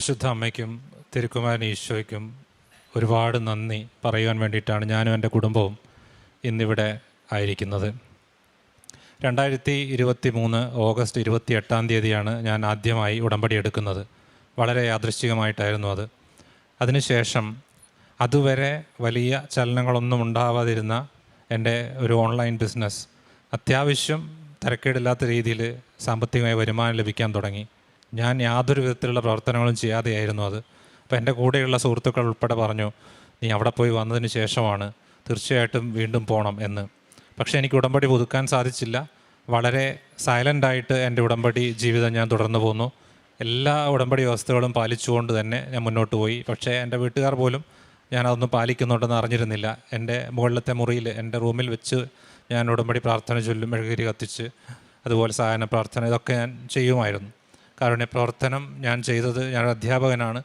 പരിശുദ്ധ അമ്മയ്ക്കും തിരുക്കുമാരൻ ഈശോയ്ക്കും ഒരുപാട് നന്ദി പറയുവാൻ വേണ്ടിയിട്ടാണ് ഞാനും എന്റെ കുടുംബവും ഇന്നിവിടെ ആയിരിക്കുന്നത്. രണ്ടായിരത്തി ഇരുപത്തി മൂന്ന് ഓഗസ്റ്റ് ഇരുപത്തി എട്ടാം തീയതിയാണ് ഞാൻ ആദ്യമായി ഉടമ്പടി എടുക്കുന്നത്. വളരെ യാദൃശ്ചികമായിട്ടായിരുന്നു അത്. അതിനുശേഷം അതുവരെ വലിയ ചലനങ്ങളൊന്നും ഉണ്ടാവാതിരുന്ന എന്റെ ഒരു ഓൺലൈൻ ബിസിനസ് അത്യാവശ്യം തിരക്കേടില്ലാത്ത രീതിയിൽ സാമ്പത്തികമായി വരുമാനം ലഭിക്കാൻ തുടങ്ങി. ഞാൻ യാതൊരു വിധത്തിലുള്ള പ്രവർത്തനങ്ങളും ചെയ്യാതെയായിരുന്നു അത്. അപ്പോൾ എന്റെ കൂടെയുള്ള സുഹൃത്തുക്കൾ ഉൾപ്പെടെ പറഞ്ഞു നീ അവിടെ പോയി വന്നതിന് ശേഷമാണ് തീർച്ചയായിട്ടും വീണ്ടും പോകണം എന്ന്. പക്ഷേ എനിക്ക് ഉടമ്പടി പുതുക്കാൻ സാധിച്ചില്ല. വളരെ സൈലന്റായിട്ട് എന്റെ ഉടമ്പടി ജീവിതം ഞാൻ തുടർന്നു പോന്നു. എല്ലാ ഉടമ്പടി വ്യവസ്ഥകളും പാലിച്ചുകൊണ്ട് തന്നെ ഞാൻ മുന്നോട്ട് പോയി. പക്ഷേ എന്റെ വീട്ടുകാർ പോലും ഞാൻ അതൊന്നും പാലിക്കുന്നുണ്ടെന്ന് അറിഞ്ഞിരുന്നില്ല. എന്റെ മുകളിലത്തെ മുറിയിൽ എന്റെ റൂമിൽ വെച്ച് ഞാൻ ഉടമ്പടി പ്രാർത്ഥന ചൊല്ലും മെഴുകുതിരി കത്തിച്ച് അതുപോലെ സഹായന പ്രാർത്ഥന ഇതൊക്കെ ഞാൻ ചെയ്യുമായിരുന്നു. കാരുണ്യ പ്രവർത്തനം ഞാൻ ചെയ്തത് ഞാൻ അധ്യാപകനാണ്.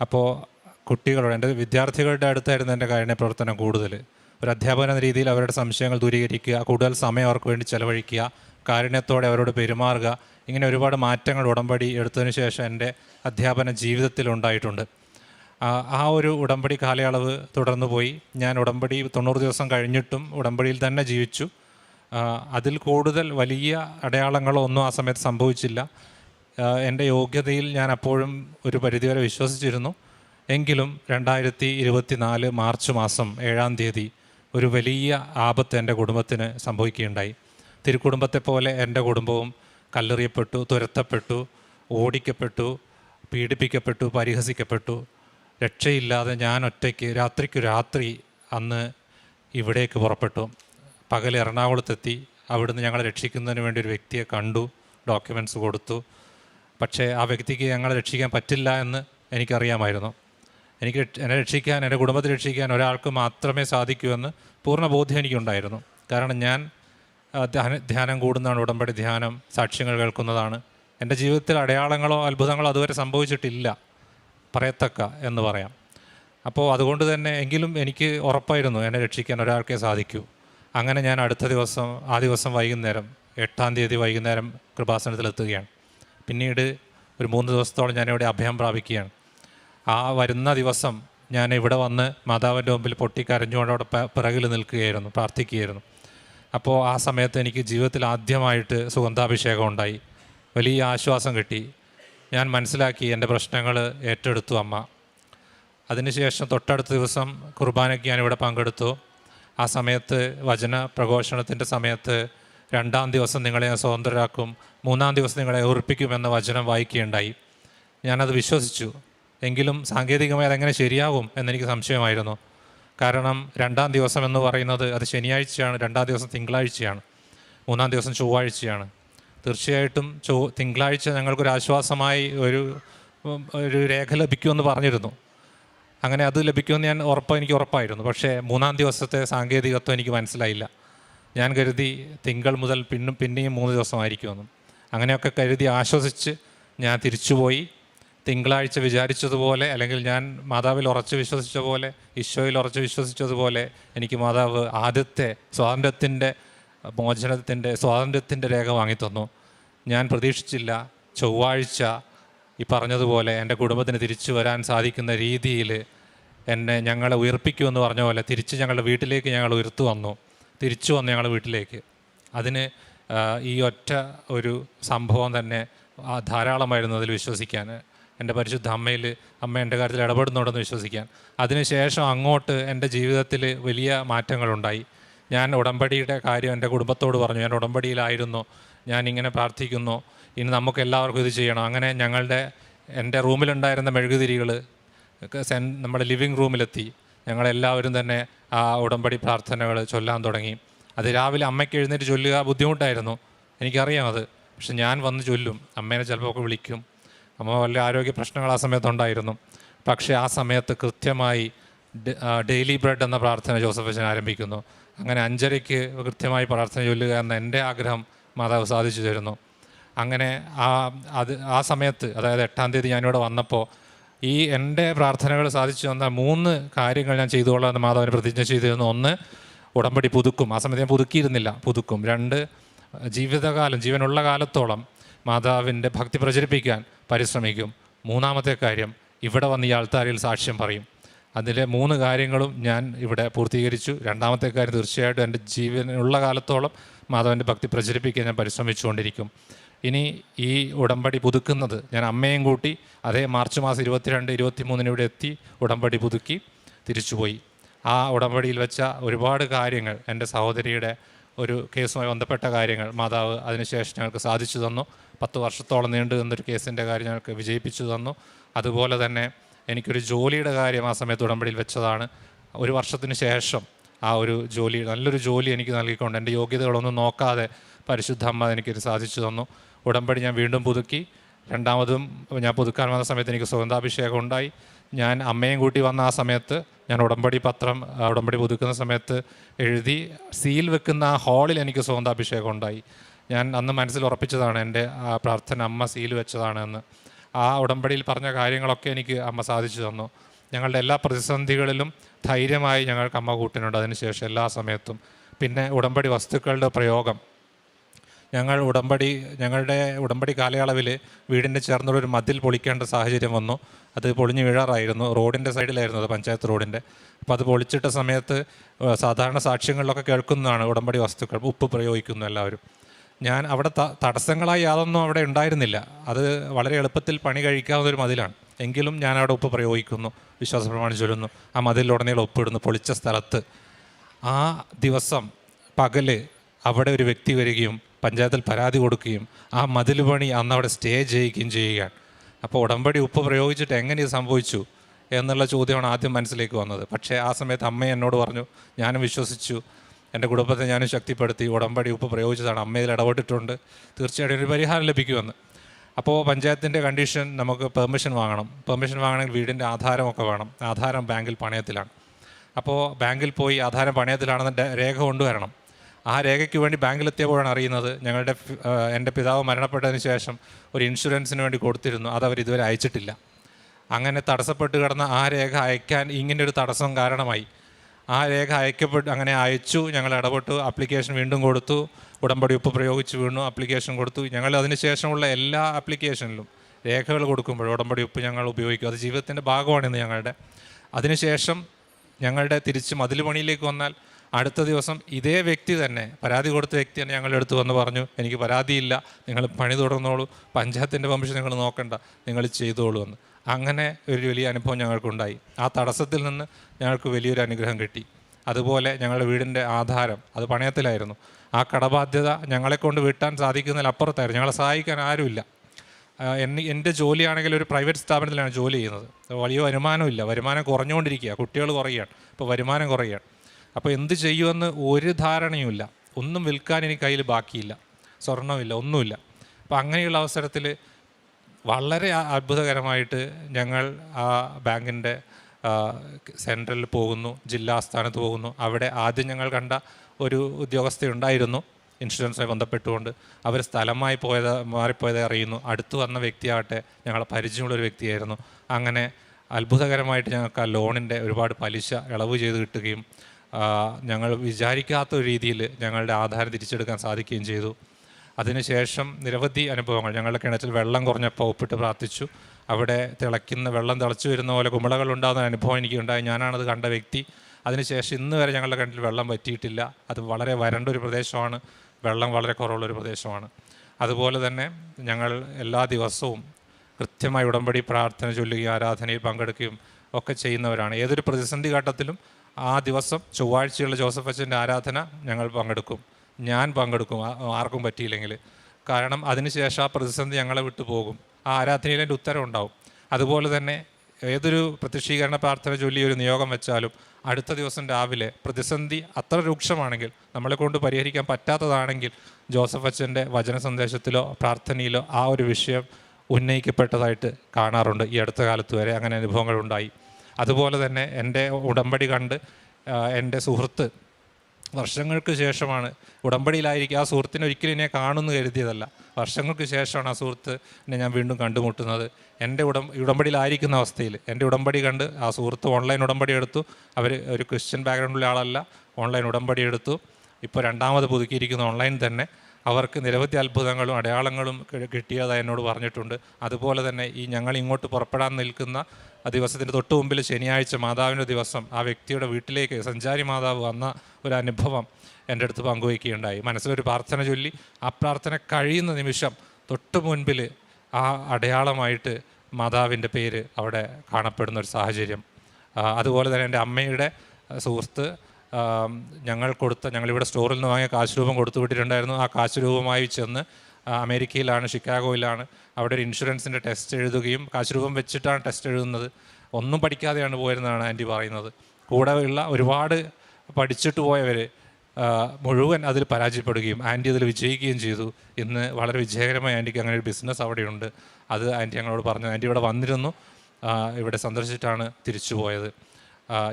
അപ്പോൾ കുട്ടികളോട് എന്റെ വിദ്യാർത്ഥികളുടെ അടുത്തായിരുന്നു എന്റെ കാരുണ്യ പ്രവർത്തനം കൂടുതൽ. ഒരു അധ്യാപകൻ എന്ന രീതിയിൽ അവരുടെ സംശയങ്ങൾ ദൂരീകരിക്കുക കൂടുതൽ സമയം അവർക്ക് വേണ്ടി ചെലവഴിക്കുക കാരുണ്യത്തോടെ അവരോട് പെരുമാറുക ഇങ്ങനെ ഒരുപാട് മാറ്റങ്ങൾ ഉടമ്പടി എടുത്തതിന് ശേഷം എന്റെ അധ്യാപന ജീവിതത്തിൽ ഉണ്ടായിട്ടുണ്ട്. ആ- ഒരു ഉടമ്പടി കാലയളവ് തുടർന്നു പോയി. ഞാൻ ഉടമ്പടി തൊണ്ണൂറ് ദിവസം കഴിഞ്ഞിട്ടും ഉടമ്പടിയിൽ തന്നെ ജീവിച്ചു. അതിൽ കൂടുതൽ വലിയ അടയാളങ്ങളോ ഒന്നും ആ സമയത്ത് സംഭവിച്ചില്ല. എന്റെ യോഗ്യതയിൽ ഞാൻ അപ്പോഴും ഒരു പരിധിവരെ വിശ്വസിച്ചിരുന്നു. എങ്കിലും രണ്ടായിരത്തി ഇരുപത്തി നാല് മാർച്ച് മാസം ഏഴാം തീയതി ഒരു വലിയ ആപത്ത് എന്റെ കുടുംബത്തിന് സംഭവിക്കുകയുണ്ടായി. തിരുക്കുടുംബത്തെ പോലെ എന്റെ കുടുംബവും കല്ലെറിയപ്പെട്ടു തുരത്തപ്പെട്ടു ഓടിക്കപ്പെട്ടു പീഡിപ്പിക്കപ്പെട്ടു പരിഹസിക്കപ്പെട്ടു. രക്ഷയില്ലാതെ ഞാൻ ഒറ്റയ്ക്ക് രാത്രിക്കു രാത്രി അന്ന് ഇവിടേക്ക് പുറപ്പെട്ടു. പകൽ എറണാകുളത്തെത്തി അവിടുന്ന് ഞങ്ങളെ രക്ഷിക്കുന്നതിന് വേണ്ടി ഒരു വ്യക്തിയെ കണ്ടു ഡോക്യുമെന്റ്സ് കൊടുത്തു. പക്ഷേ ആ വ്യക്തിക്ക് ഞങ്ങളെ രക്ഷിക്കാൻ പറ്റില്ല എന്ന് എനിക്കറിയാമായിരുന്നു. എനിക്ക് എന്നെ രക്ഷിക്കാൻ എന്റെ കുടുംബത്തെ രക്ഷിക്കാൻ ഒരാൾക്ക് മാത്രമേ സാധിക്കൂ എന്ന് പൂർണ ബോധ്യം എനിക്കുണ്ടായിരുന്നു. കാരണം ഞാൻ ധ്യാന- ധ്യാനം കൂടുന്നതാണ് ഉടമ്പടി ധ്യാനം സാക്ഷ്യങ്ങൾ കേൾക്കുന്നതാണ്. എന്റെ ജീവിതത്തിൽ അടയാളങ്ങളോ അത്ഭുതങ്ങളോ അതുവരെ സംഭവിച്ചിട്ടില്ല. പറയത്തക്ക എന്ന് പറയാം. അപ്പോൾ അതുകൊണ്ട് തന്നെ എങ്കിലും എനിക്ക് ഉറപ്പായിരുന്നു എന്നെ രക്ഷിക്കാൻ ഒരാൾക്കേ സാധിക്കൂ. അങ്ങനെ ഞാൻ അടുത്ത ദിവസം ആ ദിവസം വൈകുന്നേരം എട്ടാം തീയതി വൈകുന്നേരം കൃപാസനത്തിലെത്തുകയാണ്. പിന്നീട് ഒരു മൂന്ന് ദിവസത്തോളം ഞാനിവിടെ അഭയം പ്രാപിക്കുകയാണ്. ആ വരുന്ന ദിവസം ഞാൻ ഇവിടെ വന്ന് മാതാവിന്റെ മുമ്പിൽ പൊട്ടിക്കരഞ്ഞുകൊണ്ട് അവിടെ പിറകിൽ നിൽക്കുകയായിരുന്നു പ്രാർത്ഥിക്കുകയായിരുന്നു. അപ്പോൾ ആ സമയത്ത് എനിക്ക് ജീവിതത്തിൽ ആദ്യമായിട്ട് സുഗന്ധാഭിഷേകം ഉണ്ടായി. വലിയ ആശ്വാസം കിട്ടി. ഞാൻ മനസ്സിലാക്കി എന്റെ പ്രശ്നങ്ങൾ ഏറ്റെടുത്തു അമ്മ. അതിനുശേഷം തൊട്ടടുത്ത ദിവസം കുർബാനയ്ക്ക് ഞാനിവിടെ പങ്കെടുത്തു. ആ സമയത്ത് വചന പ്രഘോഷണത്തിന്റെ സമയത്ത് രണ്ടാം ദിവസം നിങ്ങളെ ഞാൻ സ്വതന്ത്രരാക്കും. മൂന്നാം ദിവസം നിങ്ങളെ ഉറപ്പിക്കുമെന്ന വചനം വായിക്കുകയുണ്ടായി. ഞാനത് വിശ്വസിച്ചു. എങ്കിലും സാങ്കേതികമായി അതെങ്ങനെ ശരിയാകും എന്നെനിക്ക് സംശയമായിരുന്നു. കാരണം രണ്ടാം ദിവസം എന്ന് പറയുന്നത് അത് ശനിയാഴ്ചയാണ് രണ്ടാം ദിവസം തിങ്കളാഴ്ചയാണ് മൂന്നാം ദിവസം ചൊവ്വാഴ്ചയാണ്. തീർച്ചയായിട്ടും ചൊവ് തിങ്കളാഴ്ച ഞങ്ങൾക്കൊരു ആശ്വാസമായി ഒരു ഒരു രേഖ ലഭിക്കുമെന്ന് പറഞ്ഞിരുന്നു. അങ്ങനെ അത് ലഭിക്കുമെന്ന് ഞാൻ ഉറപ്പ് എനിക്ക് ഉറപ്പായിരുന്നു. പക്ഷേ മൂന്നാം ദിവസത്തെ സാങ്കേതികത്വം എനിക്ക് മനസ്സിലായില്ല. ഞാൻ കരുതി തിങ്കൾ മുതൽ പിന്നും പിന്നെയും മൂന്ന് ദിവസമായിരിക്കുമെന്നും. അങ്ങനെയൊക്കെ കരുതി ആശ്വസിച്ച് ഞാൻ തിരിച്ചുപോയി. തിങ്കളാഴ്ച വിചാരിച്ചതുപോലെ അല്ലെങ്കിൽ ഞാൻ മാതാവിൽ ഉറച്ചു വിശ്വസിച്ച പോലെ ഈശോയിൽ ഉറച്ചു വിശ്വസിച്ചതുപോലെ എനിക്ക് മാതാവ് ആദ്യത്തെ സ്വാതന്ത്ര്യത്തിന്റെ മോചനത്തിന്റെ സ്വാതന്ത്ര്യത്തിന്റെ രേഖ വാങ്ങിത്തന്നു. ഞാൻ പ്രതീക്ഷിച്ചില്ല. ചൊവ്വാഴ്ച ഈ പറഞ്ഞതുപോലെ എന്റെ കുടുംബത്തിന് തിരിച്ചു വരാൻ സാധിക്കുന്ന രീതിയിൽ എന്നെ ഞങ്ങളെ ഉയർപ്പിക്കുമെന്ന് പറഞ്ഞ പോലെ തിരിച്ച് ഞങ്ങളുടെ വീട്ടിലേക്ക് ഞങ്ങൾ ഉയർത്തു വന്നു തിരിച്ചു വന്നു ഞങ്ങളുടെ വീട്ടിലേക്ക്. അതിന് ഈ ഒറ്റ ഒരു സംഭവം തന്നെ ധാരാളമായിരുന്നു അതിൽ വിശ്വസിക്കാൻ. എന്റെ പരിശുദ്ധ അമ്മയിൽ അമ്മ എന്റെ കാര്യത്തിൽ ഇടപെടുന്നുണ്ടെന്ന് വിശ്വസിക്കാൻ. അതിനുശേഷം അങ്ങോട്ട് എന്റെ ജീവിതത്തിൽ വലിയ മാറ്റങ്ങളുണ്ടായി. ഞാൻ ഉടമ്പടിയുടെ കാര്യം എന്റെ കുടുംബത്തോട് പറഞ്ഞു. ഞാൻ ഉടമ്പടിയിലായിരുന്നു. ഞാൻ ഇങ്ങനെ പ്രാർത്ഥിക്കുന്നു. ഇനി നമുക്ക് എല്ലാവർക്കും ഇത് ചെയ്യണം. അങ്ങനെ ഞങ്ങളുടെ എന്റെ റൂമിലുണ്ടായിരുന്ന മെഴുകുതിരികൾ സെൻ നമ്മുടെ ലിവിങ് റൂമിലെത്തി. ഞങ്ങളെല്ലാവരും തന്നെ ആ ഉടമ്പടി പ്രാർത്ഥനകൾ ചൊല്ലാൻ തുടങ്ങി. അത് രാവിലെ അമ്മയ്ക്ക് എഴുന്നേറ്റ് ചൊല്ലുക ബുദ്ധിമുട്ടായിരുന്നു. എനിക്കറിയാം അത്. പക്ഷെ ഞാൻ വന്ന് ചൊല്ലും. അമ്മേനെ ചിലപ്പോൾ ഒക്കെ വിളിക്കും. അമ്മ വല്ല ആരോഗ്യ പ്രശ്നങ്ങൾ ആ സമയത്തുണ്ടായിരുന്നു പക്ഷേ ആ സമയത്ത് കൃത്യമായി ഡെയിലി ബ്രെഡ് എന്ന പ്രാർത്ഥന ജോസഫ് അച്ഛൻ ആരംഭിക്കുന്നു. അങ്ങനെ അഞ്ചരയ്ക്ക് കൃത്യമായി പ്രാർത്ഥന ചൊല്ലുക എന്ന എന്റെ ആഗ്രഹം മാതാവ് സാധിച്ചു തരുന്നു. അങ്ങനെ ആ അത് ആ സമയത്ത് അതായത് എട്ടാം തീയതി ഞാനിവിടെ വന്നപ്പോൾ ഈ എന്റെ പ്രാർത്ഥനകൾ സാധിച്ചു തന്ന മൂന്ന് കാര്യങ്ങൾ ഞാൻ ചെയ്തുകൊള്ളാം എന്ന് മാതാവിന് പ്രതിജ്ഞ ചെയ്തിരുന്നു. ഒന്ന് ഉടമ്പടി പുതുക്കും. ആ സമയത്ത് ഞാൻ പുതുക്കിയിരുന്നില്ല. പുതുക്കും. രണ്ട് ജീവിതകാലം ജീവനുള്ള കാലത്തോളം മാതാവിന്റെ ഭക്തി പ്രചരിപ്പിക്കാൻ പരിശ്രമിക്കും. മൂന്നാമത്തെ കാര്യം ഇവിടെ വന്ന് ഈ ആൾത്താരിൽ സാക്ഷ്യം പറയും. അതിലെ മൂന്ന് കാര്യങ്ങളും ഞാൻ ഇവിടെ പൂർത്തീകരിച്ചു. രണ്ടാമത്തെ കാര്യം തീർച്ചയായിട്ടും എന്റെ ജീവനുള്ള കാലത്തോളം മാധവന്റെ ഭക്തി പ്രചരിപ്പിക്കാൻ ഞാൻ പരിശ്രമിച്ചുകൊണ്ടിരിക്കും. ഇനി ഈ ഉടമ്പടി പുതുക്കുന്നത് ഞാൻ അമ്മയും കൂട്ടി അതേ മാർച്ച് മാസം ഇരുപത്തിരണ്ട് ഇരുപത്തി മൂന്നിന് ഇവിടെ എത്തി ഉടമ്പടി പുതുക്കി തിരിച്ചുപോയി. ആ ഉടമ്പടിയിൽ വെച്ച ഒരുപാട് കാര്യങ്ങൾ എന്റെ സഹോദരിയുടെ ഒരു കേസുമായി ബന്ധപ്പെട്ട കാര്യങ്ങൾ മാതാവ് അതിനുശേഷം ഞങ്ങൾക്ക് സാധിച്ചു തന്നു. പത്ത് വർഷത്തോളം നീണ്ടു നിന്നൊരു കേസിന്റെ കാര്യം ഞങ്ങൾക്ക് വിജയിപ്പിച്ചു തന്നു. അതുപോലെ തന്നെ എനിക്കൊരു ജോലിയുടെ കാര്യം ആ സമയത്ത് ഉടമ്പടിയിൽ വെച്ചതാണ്. ഒരു വർഷത്തിന് ശേഷം ആ ഒരു ജോലി നല്ലൊരു ജോലി എനിക്ക് നൽകിക്കൊണ്ട് എന്റെ യോഗ്യതകളൊന്നും നോക്കാതെ പരിശുദ്ധ അമ്മ എനിക്കൊരു സാധിച്ചു തന്നു. ഉടമ്പടി ഞാൻ വീണ്ടും പുതുക്കി. രണ്ടാമതും ഞാൻ പുതുക്കാൻ വന്ന സമയത്ത് എനിക്ക് സുഗന്ധാഭിഷേകം ഉണ്ടായി. ഞാൻ അമ്മയും കൂട്ടി വന്ന ആ സമയത്ത് ഞാൻ ഉടമ്പടി പത്രം ഉടമ്പടി പുതുക്കുന്ന സമയത്ത് എഴുതി സീൽ വെക്കുന്ന ആ ഹാളിൽ എനിക്ക് സ്വന്താഭിഷേകം ഉണ്ടായി. ഞാൻ അന്ന് മനസ്സിൽ ഉറപ്പിച്ചതാണ് എന്റെ ആ പ്രാർത്ഥന അമ്മ സീൽ വെച്ചതാണ് എന്ന് ആ ഉടമ്പടിയിൽ പറഞ്ഞ കാര്യങ്ങളൊക്കെ എനിക്ക് അമ്മ സാധിച്ചു തന്നു. ഞങ്ങളുടെ എല്ലാ പ്രതിസന്ധികളിലും ധൈര്യമായി ഞങ്ങൾക്ക് അമ്മ കൂട്ടിനുണ്ട്. അതിനുശേഷം എല്ലാ സമയത്തും. പിന്നെ ഉടമ്പടി വസ്തുക്കളുടെ പ്രയോഗം. ഞങ്ങൾ ഉടമ്പടി ഞങ്ങളുടെ ഉടമ്പടി കാലയളവിൽ വീടിന്റെ ചേർന്നുള്ള ഒരു മതിൽ പൊളിക്കേണ്ട സാഹചര്യം വന്നു. അത് പൊളിഞ്ഞു വീഴാറായിരുന്നു. റോഡിന്റെ സൈഡിലായിരുന്നു അത് പഞ്ചായത്ത് റോഡിന്റെ അപ്പോൾ അത് പൊളിച്ചിട്ട സമയത്ത് സാധാരണ സാക്ഷ്യങ്ങളിലൊക്കെ കേൾക്കുന്നതാണ് ഉടമ്പടി വസ്തുക്കൾ. ഉപ്പ് പ്രയോഗിക്കുന്നു എല്ലാവരും. ഞാൻ അവിടെ തടസ്സങ്ങളായി യാതൊന്നും അവിടെ ഉണ്ടായിരുന്നില്ല. അത് വളരെ എളുപ്പത്തിൽ പണി കഴിക്കാവുന്ന ഒരു മതിലാണ്. എങ്കിലും ഞാൻ അവിടെ ഉപ്പ് പ്രയോഗിക്കുന്നു. വിശ്വാസ പ്രമാണം ചൊല്ലുന്നു. ആ മതിലുടനീളം ഉപ്പിടുന്നു പൊളിച്ച സ്ഥലത്ത്. ആ ദിവസം പകൽ അവിടെ ഒരു വ്യക്തി വരികയും പഞ്ചായത്തിൽ പരാതി കൊടുക്കുകയും ആ മതിൽ പണി അന്ന് അവിടെ സ്റ്റേ ചെയ്യുകയും ചെയ്യുകയാണ്. അപ്പോൾ ഉടമ്പടി ഉപ്പ് പ്രയോഗിച്ചിട്ട് എങ്ങനെ ഇത് സംഭവിച്ചു എന്നുള്ള ചോദ്യമാണ് ആദ്യം മനസ്സിലേക്ക് വന്നത്. പക്ഷേ ആ സമയത്ത് അമ്മ എന്നോട് പറഞ്ഞു ഞാനും വിശ്വസിച്ചു. എന്റെ കുടുംബത്തെ ഞാനും ശക്തിപ്പെടുത്തി. ഉടമ്പടി ഉപ്പ് പ്രയോഗിച്ചതാണ്. അമ്മ ഇതിൽ ഇടപെട്ടിട്ടുണ്ട്. തീർച്ചയായിട്ടും ഒരു പരിഹാരം ലഭിക്കുമെന്ന്. അപ്പോൾ പഞ്ചായത്തിന്റെ കണ്ടീഷൻ നമുക്ക് പെർമിഷൻ വാങ്ങണം. പെർമിഷൻ വാങ്ങണമെങ്കിൽ വീടിന്റെ ആധാരമൊക്കെ വേണം. ആധാരം ബാങ്കിൽ പണയത്തിലാണ്. അപ്പോൾ ബാങ്കിൽ പോയി ആധാരം പണയത്തിലാണെന്ന് രേഖ കൊണ്ടുവരണം. ആ രേഖയ്ക്ക് വേണ്ടി ബാങ്കിലെത്തിയപ്പോഴാണ് അറിയുന്നത് ഞങ്ങളുടെ എന്റെ പിതാവ് മരണപ്പെട്ടതിന് ശേഷം ഒരു ഇൻഷുറൻസിന് വേണ്ടി കൊടുത്തിരുന്നു. അത് അവർ ഇതുവരെ അയച്ചിട്ടില്ല. അങ്ങനെ തടസ്സപ്പെട്ട് കിടന്ന ആ രേഖ അയക്കാൻ ഇങ്ങനെ ഒരു തടസ്സം കാരണമായി. ആ രേഖ അയക്കപ്പെട്ട് അങ്ങനെ അയച്ചു ഞങ്ങൾ ഇടപെട്ടു അപ്ലിക്കേഷൻ വീണ്ടും കൊടുത്തു ഉടമ്പടി ഉപ്പ് പ്രയോഗിച്ച് വീണു ആപ്ലിക്കേഷൻ കൊടുത്തു. ഞങ്ങൾ അതിന് ശേഷമുള്ള എല്ലാ ആപ്ലിക്കേഷനിലും രേഖകൾ കൊടുക്കുമ്പോൾ ഉടമ്പടി ഉപ്പ് ഞങ്ങൾ ഉപയോഗിക്കും. അത് ജീവിതത്തിന്റെ ഭാഗമാണിന്ന് ഞങ്ങളുടെ. അതിനുശേഷം ഞങ്ങളുടെ തിരിച്ച് മതിൽ പണിയിലേക്ക് വന്നാൽ അടുത്ത ദിവസം ഇതേ വ്യക്തി തന്നെ പരാതി കൊടുത്ത വ്യക്തി തന്നെ ഞങ്ങളുടെ അടുത്ത് വന്ന് പറഞ്ഞു എനിക്ക് പരാതിയില്ല നിങ്ങൾ പണി തുടർന്നോളൂ പഞ്ചായത്തിന്റെ പമ്പിഷൻ നിങ്ങൾ നോക്കണ്ട നിങ്ങൾ ചെയ്തോളൂ എന്ന്. അങ്ങനെ ഒരു വലിയ അനുഭവം ഞങ്ങൾക്കുണ്ടായി. ആ തടസ്സത്തിൽ നിന്ന് ഞങ്ങൾക്ക് വലിയൊരു അനുഗ്രഹം കിട്ടി. അതുപോലെ ഞങ്ങളുടെ വീടിന്റെ ആധാരം അത് പണയത്തിലായിരുന്നു. ആ കടബാധ്യത ഞങ്ങളെക്കൊണ്ട് കൊണ്ട് വീട്ടാൻ സാധിക്കുന്നതിലപ്പുറത്തായിരുന്നു. ഞങ്ങളെ സഹായിക്കാൻ ആരുമില്ല. എന്നെ എന്റെ ജോലിയാണെങ്കിൽ ഒരു പ്രൈവറ്റ് സ്ഥാപനത്തിലാണ് ജോലി ചെയ്യുന്നത്. വലിയ വരുമാനമില്ല വരുമാനം കുറഞ്ഞുകൊണ്ടിരിക്കുക കുട്ടികൾ കുറയുകയാണ്. ഇപ്പോൾ വരുമാനം കുറയുകയാണ്. അപ്പോൾ എന്ത് ചെയ്യുമെന്ന് ഒരു ധാരണയുമില്ല. ഒന്നും വിൽക്കാൻ എനിക്ക് കയ്യിൽ ബാക്കിയില്ല. സ്വർണമില്ല ഒന്നുമില്ല. അപ്പോൾ അങ്ങനെയുള്ള അവസരത്തിൽ വളരെ അത്ഭുതകരമായിട്ട് ഞങ്ങൾ ആ ബാങ്കിന്റെ സെൻട്രലിൽ പോകുന്നു ജില്ലാസ്ഥാനത്ത് പോകുന്നു. അവിടെ ആദ്യം ഞങ്ങൾ കണ്ട ഒരു ഉദ്യോഗസ്ഥയുണ്ടായിരുന്നു ഇൻഷുറൻസുമായി ബന്ധപ്പെട്ടുകൊണ്ട് അവർ സ്ഥലമായി പോയത് മാറിപ്പോയത് അറിയുന്നു. അടുത്ത് വന്ന വ്യക്തിയാകട്ടെ ഞങ്ങളെ പരിചയമുള്ളൊരു വ്യക്തിയായിരുന്നു. അങ്ങനെ അത്ഭുതകരമായിട്ട് ഞങ്ങൾക്ക് ആ ലോണിന്റെ ഒരുപാട് പലിശ ഇളവ് ചെയ്ത് കിട്ടുകയും ഞങ്ങൾ വിചാരിക്കാത്ത രീതിയിൽ ഞങ്ങളുടെ ആധാരം തിരിച്ചെടുക്കാൻ സാധിക്കുകയും ചെയ്തു. അതിനുശേഷം നിരവധി അനുഭവങ്ങൾ. ഞങ്ങളുടെ കിണറ്റിൽ വെള്ളം കുറഞ്ഞപ്പോൾ ഒപ്പിട്ട് പ്രാർത്ഥിച്ചു. അവിടെ തിളയ്ക്കുന്ന വെള്ളം തിളച്ചു വരുന്ന പോലെ കുമിളകൾ ഉണ്ടാകുന്ന അനുഭവം എനിക്ക് ഉണ്ടായി ഞാനാണത് കണ്ട വ്യക്തി. അതിനുശേഷം ഇന്ന് വരെ ഞങ്ങളുടെ കിണറ്റിൽ വെള്ളം പറ്റിയിട്ടില്ല അത് വളരെ വരണ്ട ഒരു പ്രദേശമാണ്. വെള്ളം വളരെ കുറവുള്ളൊരു പ്രദേശമാണ്. അതുപോലെ തന്നെ ഞങ്ങൾ എല്ലാ ദിവസവും കൃത്യമായി ഉടമ്പടി പ്രാർത്ഥന ചൊല്ലുകയും ആരാധനയിൽ പങ്കെടുക്കുകയും ഒക്കെ ചെയ്യുന്നവരാണ്. ഏതൊരു പ്രതിസന്ധി ഘട്ടത്തിലും ആ ദിവസം ചൊവ്വാഴ്ചയുള്ള ജോസഫ് അച്ഛന്റെ ആരാധന ഞങ്ങൾ പങ്കെടുക്കും. ഞാൻ പങ്കെടുക്കും. ആർക്കും പറ്റിയില്ലെങ്കിൽ. കാരണം അതിനുശേഷം ആ പ്രതിസന്ധി ഞങ്ങളെ വിട്ടു പോകും. ആ ആരാധനയിൽ എന്റെ ഉത്തരം ഉണ്ടാവും. അതുപോലെ തന്നെ ഏതൊരു പ്രത്യക്ഷീകരണ പ്രാർത്ഥന ചൊല്ലി ഒരു നിയോഗം വെച്ചാലും അടുത്ത ദിവസം രാവിലെ പ്രതിസന്ധി അത്ര രൂക്ഷമാണെങ്കിൽ നമ്മളെ കൊണ്ട് പരിഹരിക്കാൻ പറ്റാത്തതാണെങ്കിൽ ജോസഫ് അച്ഛന്റെ വചന സന്ദേശത്തിലോ പ്രാർത്ഥനയിലോ ആ ഒരു വിഷയം ഉന്നയിക്കപ്പെട്ടതായിട്ട് കാണാറുണ്ട് ഈ അടുത്ത കാലത്ത് വരെ. അങ്ങനെ അനുഭവങ്ങൾ ഉണ്ടായി അതുപോലെ തന്നെ എന്റെ ഉടമ്പടി കണ്ട് എന്റെ സുഹൃത്ത് വർഷങ്ങൾക്ക് ശേഷമാണ് ഉടമ്പടിയിലായിരിക്കും ആ സുഹൃത്തിനെ ഒരിക്കലും എന്നെ കാണുമെന്ന് കരുതിയതല്ല. വർഷങ്ങൾക്ക് ശേഷമാണ് ആ സുഹൃത്തിനെ ഞാൻ വീണ്ടും കണ്ടുമുട്ടുന്നത്. എന്റെ ഉടം ഉടമ്പടിയിലായിരിക്കുന്ന അവസ്ഥയിൽ എന്റെ ഉടമ്പടി കണ്ട് ആ സുഹൃത്ത് ഓൺലൈൻ ഉടമ്പടി എടുത്തു. അവർ ഒരു ക്രിസ്ത്യൻ ബാക്ക്ഗ്രൗണ്ടിലെ ആളല്ല ഓൺലൈൻ ഉടമ്പടി എടുത്തു. ഇപ്പോൾ രണ്ടാമത് പുതുക്കിയിരിക്കുന്ന ഓൺലൈൻ തന്നെ അവർക്ക് നിരവധി അത്ഭുതങ്ങളും അടയാളങ്ങളും കിട്ടിയതായി എന്നോട് പറഞ്ഞിട്ടുണ്ട്. അതുപോലെ തന്നെ ഈ ഞങ്ങൾ ഇങ്ങോട്ട് പുറപ്പെടാൻ നിൽക്കുന്ന ദിവസത്തിന്റെ തൊട്ട് മുമ്പിൽ ശനിയാഴ്ച മാതാവിന്റെ ദിവസം ആ വ്യക്തിയുടെ വീട്ടിലേക്ക് സഞ്ചാരി മാതാവ് വന്ന ഒരു അനുഭവം എന്റെ അടുത്ത് പങ്കുവയ്ക്കുകയുണ്ടായി. മനസ്സിലൊരു പ്രാർത്ഥന ചൊല്ലി ആ പ്രാർത്ഥന കഴിയുന്ന നിമിഷം തൊട്ട് മുൻപിൽ ആ അടയാളമായിട്ട് മാതാവിന്റെ പേര് അവിടെ കാണപ്പെടുന്ന ഒരു സാഹചര്യം അതുപോലെ തന്നെ എന്റെ അമ്മയുടെ സുഹൃത്ത് ഞങ്ങൾ കൊടുത്ത ഞങ്ങളിവിടെ സ്റ്റോറിൽ നിന്ന് വാങ്ങിയ കാശ് രൂപം കൊടുത്തു വിട്ടിട്ടുണ്ടായിരുന്നു. ആ കാശ് രൂപമായി ചെന്ന് അമേരിക്കയിലാണ് ഷിക്കാഗോയിലാണ് അവിടെ ഒരു ഇൻഷുറൻസിന്റെ ടെസ്റ്റ് എഴുതുകയും കാശ് രൂപം വെച്ചിട്ടാണ് ടെസ്റ്റ് എഴുതുന്നത്. ഒന്നും പഠിക്കാതെയാണ് പോയിരുന്നതാണ് ആന്റി പറയുന്നത്. കൂടെ ഉള്ള ഒരുപാട് പഠിച്ചിട്ട് പോയവർ മുഴുവൻ അതിൽ പരാജയപ്പെടുകയും ആന്റി അതിൽ വിജയിക്കുകയും ചെയ്തു. ഇന്ന് വളരെ വിജയകരമായി ആന്റിക്ക് അങ്ങനെ ഒരു ബിസിനസ് അവിടെയുണ്ട്. അത് ആന്റി ഞങ്ങളോട് പറഞ്ഞു. ആന്റി ഇവിടെ വന്നിരുന്നു. ഇവിടെ സന്ദർശിച്ചിട്ടാണ് തിരിച്ചു പോയത്.